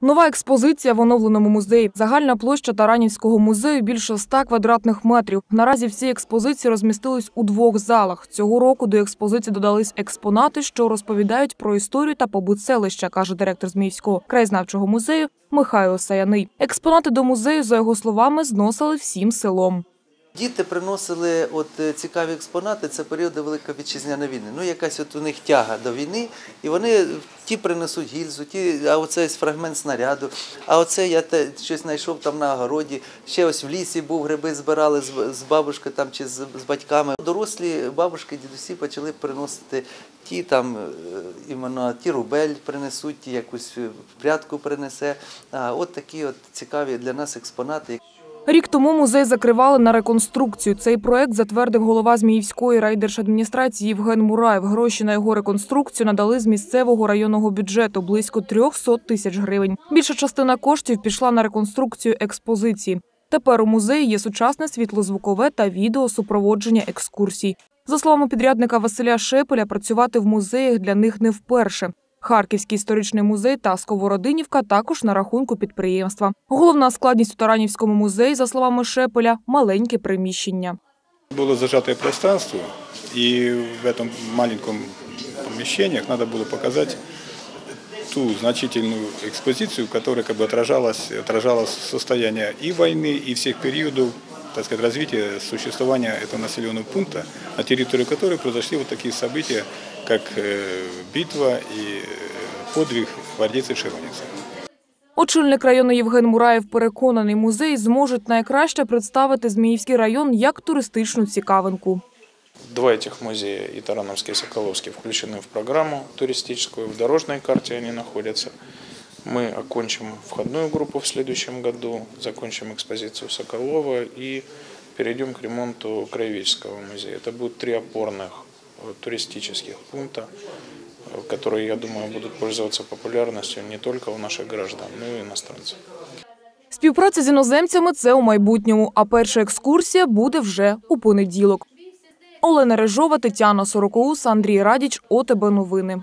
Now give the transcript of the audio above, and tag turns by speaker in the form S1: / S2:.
S1: Нова експозиція в оновленому музеї. Загальна площа Таранівського музею більше 100 квадратних метрів. Наразі всі експозиції розмістились у двох залах. Цього року до експозиції додались експонати, що розповідають про історію та побут селища, каже директор Зміївського краєзнавчого музею Михайло Саяний. Експонати до музею, за його словами, зносили всім селом.
S2: Діти приносили от е, цікаві експонати, це періоди Великої вітчизняної війни. Ну, якась от у них тяга до війни, і вони ті принесуть гільзу, ті, а оце фрагмент снаряду, а оце я те, щось знайшов там на огороді. Ще ось в лісі був, гриби збирали з, бабушкою там чи з, з батьками. Дорослі бабушки, дідусі почали приносити ті там е, іменно ті рубель принесуть, ті якусь е, прядку принесе. А от такі от цікаві для нас експонати.
S1: Рік тому музей закривали на реконструкцію. Цей проект затвердив голова Зміївської райдержадміністрації Євген Мураєв. Гроші на його реконструкцію надали з місцевого районного бюджету близько 300 тисяч гривень. Більша частина коштів пішла на реконструкцію експозиції. Тепер у музеї є сучасне світлозвукове та відеосупроводження екскурсій. За словами підрядника Василя Шепеля, працювати в музеях для них не вперше. Харківський історичний музей та Сковородинівка також на рахунку підприємства. Головна складність у Таранівському музеї, за словами Шепеля, маленьке приміщення.
S3: Было зажатое пространство, и в этом маленьком помещениях надо было показать ту значительную экспозицию, которая как бы отражалась, отражалось состояние и войны, и всех периодов так сказать, развития существования этого населенного пункта, на территории которой произошли вот такие события, как э, битва и э, подвиг гвардейцев Широницы.
S1: Очільник району Євген Мураєв переконаний, музей зможуть найкраще представити Зміївський район як туристичну цікавинку.
S4: Два этих музея, и Тарановский, и Соколовский, включены в программу туристическую, в дорожной карте они находятся. Мы окончим входную группу в следующем году, закончим экспозицию Соколова и перейдем к ремонту Краеведческого музея. Это будут три опорных э, туристических пункта, э, которые, я думаю, будут пользоваться популярностью не только у наших граждан, но и иностранцев.
S1: Співпраця з іноземцями це у майбутньому, а перша екскурсія буде вже у понеділок. Олена Режова, Тетяна Сорокоус, Андрій Радіч, ОТБ Новини.